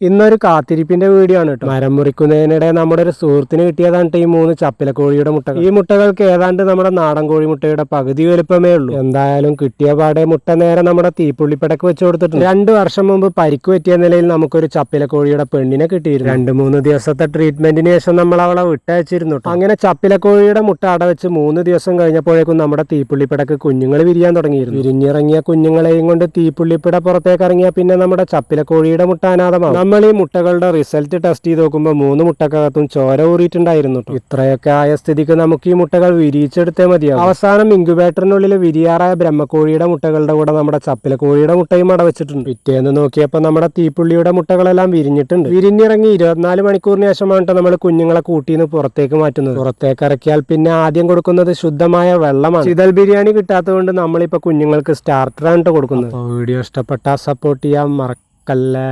ഇന്നൊരു കാത്തിരിപ്പിന്റെ വീഡിയോ ആണ് കേട്ടോ മരം മുറിക്കുന്നതിനിടെ നമ്മുടെ ഒരു സുഹൃത്തിന് കിട്ടിയതാണ് ഈ മൂന്ന് ചപ്പില കോഴിയുടെ മുട്ടകൾ. ഈ മുട്ടകൾക്ക് ഏതാണ്ട് നമ്മുടെ നാടൻ കോഴി മുട്ടയുടെ പകുതി വലുപ്പമേ ഉള്ളൂ. എന്തായാലും കിട്ടിയ പാടെ മുട്ട നേരെ നമ്മുടെ തീപ്പുള്ളിപ്പടക്ക് വെച്ച് കൊടുത്തിട്ടുണ്ട്. രണ്ടു വർഷം മുമ്പ് പരിക്ക് പറ്റിയ നിലയിൽ നമുക്കൊരു ചപ്പില കോഴിയുടെ പെണ്ണിനെ കിട്ടിയിരുന്നു. രണ്ട് മൂന്ന് ദിവസത്തെ ട്രീറ്റ്മെന്റിന് ശേഷം നമ്മൾ അവളെ വിട്ടയച്ചിരുന്നു ട്ടോ. അങ്ങനെ ചപ്പില കോഴിയുടെ മുട്ട അടവെച്ച് മൂന്ന് ദിവസം കഴിഞ്ഞപ്പോഴേക്കും നമ്മുടെ തീപ്പുള്ളിപ്പടക്ക് കുഞ്ഞുങ്ങൾ വിരിയാൻ തുടങ്ങിയിരുന്നു. വിരിഞ്ഞിറങ്ങിയ കുഞ്ഞുങ്ങളെയും കൊണ്ട് തീപ്പുള്ളിപ്പിട പുറത്തേക്ക് ഇറങ്ങിയ പിന്നെ നമ്മുടെ ചപ്പില കോഴിയുടെ മുട്ട അനാഥമാവും. നമ്മൾ ഈ മുട്ടകളുടെ റിസൾട്ട് ടെസ്റ്റ് ചെയ്ത് നോക്കുമ്പോൾ മൂന്ന് മുട്ടക്കകത്തും ചോര ഊറിയിട്ടുണ്ടായിരുന്നു ട്ടോ. ഇത്രയൊക്കെ ആയ സ്ഥിതിക്ക് നമുക്ക് ഈ മുട്ടകൾ വിരിയിച്ചെടുത്തേ മതിയാവും. അവസാനം ഇൻക്യുബേറ്ററിനുള്ളിൽ വിരിയാറായ ബ്രഹ്മക്കോഴിയുടെ മുട്ടകളുടെ കൂടെ നമ്മുടെ ചപ്പില കോഴിയുടെ മുട്ടയും അടവച്ചിട്ടുണ്ട്. പിറ്റേന്ന് നോക്കിയപ്പോൾ നമ്മുടെ തീപ്പുള്ളിയുടെ മുട്ടകളെല്ലാം വിരിഞ്ഞിട്ടുണ്ട്. വിരിഞ്ഞിറങ്ങി ഇരുപത്തിനാല് മണിക്കൂറിന് ശേഷമാണ് നമ്മൾ കുഞ്ഞുങ്ങളെ കൂട്ടിന്ന് പുറത്തേക്ക് മാറ്റുന്നത്. പുറത്തേക്ക് ഇറക്കിയാൽ പിന്നെ ആദ്യം കൊടുക്കുന്നത് ശുദ്ധമായ വെള്ളമാണ്. ചിതൽ ബിരിയാണി കിട്ടാത്തതുകൊണ്ട് നമ്മളിപ്പോൾ കുഞ്ഞുങ്ങൾക്ക് സ്റ്റാർട്ടറാണ് ട്ടോ കൊടുക്കുന്നത്. വീഡിയോ ഇഷ്ടപ്പെട്ടാൽ സപ്പോർട്ട് ചെയ്യാൻ മറക്കല്ലേ.